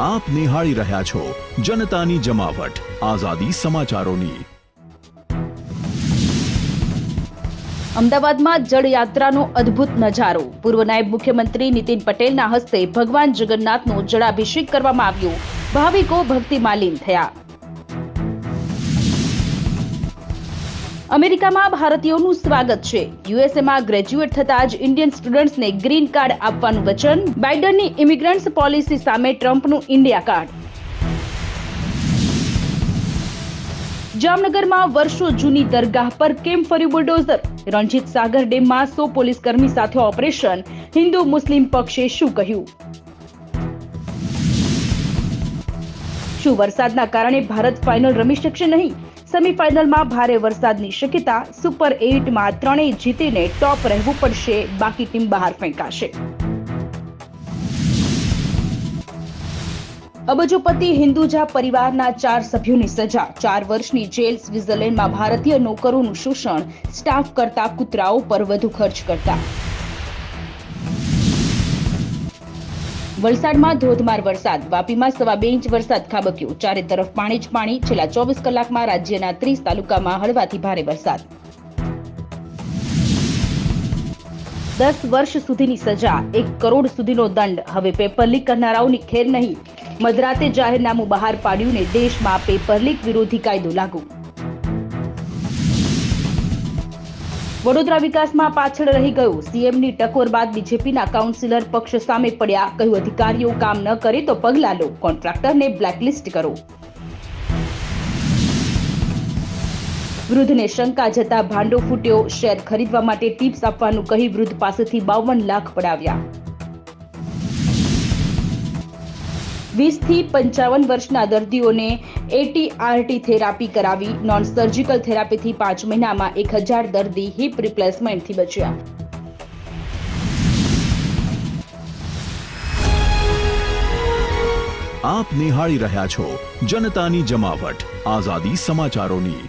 આપ નિહાળી રહ્યા છો જનતાની જમાવટ. આઝાદી સમાચારોની. અમદાવાદમાં જળયાત્રાનો અદ્ભુત નજારો. પૂર્વ નાયબ મુખ્યમંત્રી નીતિન પટેલના હસ્તે ભગવાન જગન્નાથનો જળાભિષેક કરવામાં આવ્યો. ભાવિકો ભક્તિમાં લીન થયા. અમેરિકામાં ભારતીયોનું સ્વાગત છે. યુએસએમાં ગ્રેજ્યુએટ થતા જ ઇન્ડિયન સ્ટુડન્ટ્સને ગ્રીન કાર્ડ આપવાનું વચન, બાઇડનની ઇમિગ્રન્ટ્સ પોલિસી સામે ટ્રમ્પનું ઇન્ડિયા કાર્ડ. જામનગરમાં વર્ષો જૂની દરગાહ પર કેમ ફર્યું બુલડોઝર? રણજીત સાગર ડેમમાં સો પોલીસ કર્મી સાથે ઓપરેશન, હિન્દુ મુસ્લિમ પક્ષે શું કહ્યું? શું વરસાદના કારણે ભારત ફાઇનલ રમી શકશે નહીં? સેમીફાઇનલમાં ભારે વરસાદની શક્યતા, સુપર એઇટમાં ત્રણેય જીતીને ટોપ રહેવું પડશે, બાકી ટીમ બહાર ફેંકાશે. અબજોપતિ હિન્દુજા પરિવારના ચાર સભ્યોની સજા. ચાર વર્ષની જેલ સ્વિટ્ઝરલેન્ડમાં ભારતીય નોકરોનું શોષણ, સ્ટાફ કરતા કૂતરાઓ પર વધુ ખર્ચ કરતા. વલસાડમાં ધોધમાર વરસાદ. વાપીમાં સવા બે ઇંચ વરસાદ ખાબક્યો. ચારે તરફ પાણી જ પાણી. છેલ્લા ચોવીસ કલાકમાં રાજ્યના ત્રીસ તાલુકામાં હળવાથી ભારે વરસાદ. દસ વર્ષ સુધીની સજા. એક કરોડ સુધીનો દંડ. હવે પેપર લીક કરનારાઓની ખેર નહીં. મધરાતે જાહેરનામું બહાર પાડ્યું ને દેશમાં પેપર લીક વિરોધી કાયદો લાગુ. વડોદરા વિકાસમાં પાછળ રહી ગયું. સીએમની ટકોર બાદ બીજેપીના કાઉન્સિલર પક્ષ સામે પડ્યા. કહ્યું, અધિકારીઓ કામ ન કરે તો પગલાં લો. કોન્ટ્રાક્ટરને બ્લેકલિસ્ટ કરો. વૃદ્ધને શંકા જતા ભાંડો ફૂટ્યો. શેર ખરીદવા માટે ટિપ્સ આપવાનું કહી વૃદ્ધ પાસેથી બાવન લાખ પડાવ્યા. વીસથી પંચાવન વર્ષના દર્દીઓને એટીઆરટી થેરાપી કરાવી નોન સર્જિકલ થેરાપીથી પાંચ મહિનામાં એક હજાર દર્દી હિપ રિપ્લેસમેન્ટથી બચ્યા. આપ નિહાળી રહ્યા છો જનતાની જમાવટ, આઝાદી સમાચારોની.